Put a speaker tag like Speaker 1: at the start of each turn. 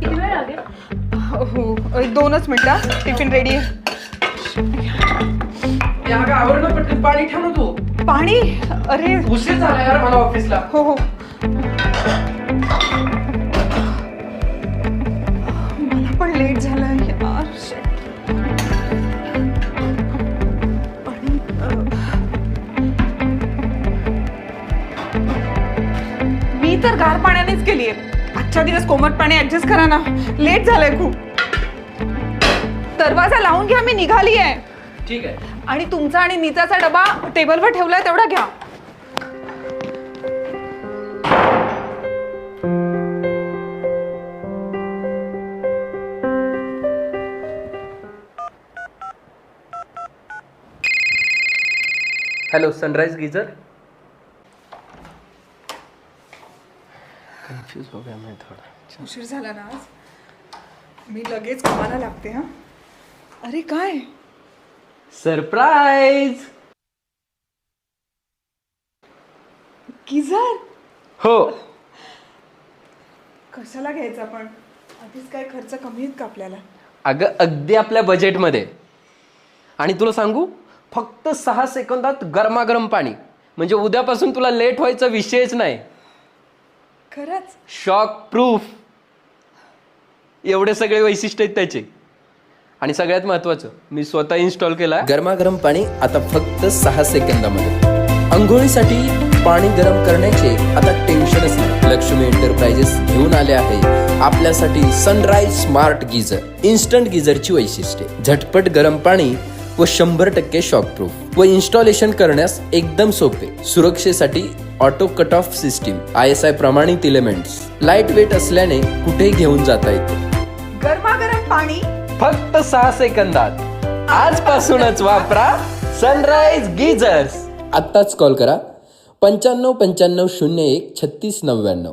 Speaker 1: किती वेळ लागेल?
Speaker 2: हो दोनच मिनिटं टिफिन रेडी.
Speaker 3: ना पटकन पाणी ठेव ना तू.
Speaker 2: पाणी? अरे.
Speaker 3: उशीर झाला यार मला ऑफिसला.
Speaker 2: हो हो. तर गार पाण्यानेच केली आहे आजच्या दिवस कोमट पाणी ऍडजस्ट करा ना. लेट झालंय खूप. दरवाजा लावून घ्या मी निघाली आहे
Speaker 3: ठीक आहे.
Speaker 2: आणि तुमचा आणि नीताचा डबा टेबलवर ठेवलाय तेवढा घ्या.
Speaker 3: हॅलो सनराइज गीजर कन्फ्यूज हो गया मैं थोड़ा।
Speaker 2: उशीर झाला ना आज? मी लगेच कामाला लागते हा? अरे काय?
Speaker 3: Surprise
Speaker 2: geyser?
Speaker 3: हो.
Speaker 2: कशाला घ्यायचा पण आधीच काय खर्च कमी आहेत का आपल्याला?
Speaker 3: अगं अगदी आपल्या बजेटमध्ये आणि तुला सांगू फक्त सहा सेकंदात गरमागरम पाणी. म्हणजे उद्यापासून तुला लेट व्हायचा विषयच नाही.
Speaker 2: खरंच?
Speaker 3: Shockproof. एवढे सगळे वैशिष्ट्य आहेत त्याचे. आणि सगळ्यात महत्वाचं मी स्वतः इन्स्टॉल केला.
Speaker 4: गरमागरम पाणी आता फक्त सहा सेकंदामध्ये. अंघोळीसाठी पाणी गरम करण्याचे आता टेन्शनच नाही. लक्ष्मी एंटरप्राइजेस घेऊन आले आहे. आपल्यासाठी सनराइज स्मार्ट गिझर इन्स्टंट गिझरची वैशिष्ट्ये. झटपट गरम पाणी व शंभर टक्के शॉकप्रूफ व इन्स्टॉलेशन करण्यास एकदम सोपे. सुरक्षेसाठी auto cut off system I S I प्रमाणित इलेमेंट्स लाइट वेट असल्याने कुठेही घेऊन जाता येते
Speaker 2: गरमागरम पाणी.
Speaker 3: फक्त सहा सेकंदात. आजपासूनच वापरा सनराइज गीजर्स
Speaker 4: आत्ताच कॉल करा. पंच्याण्णव पंच्याण्णव शून्य एक छत्तीस नव्याण्णव.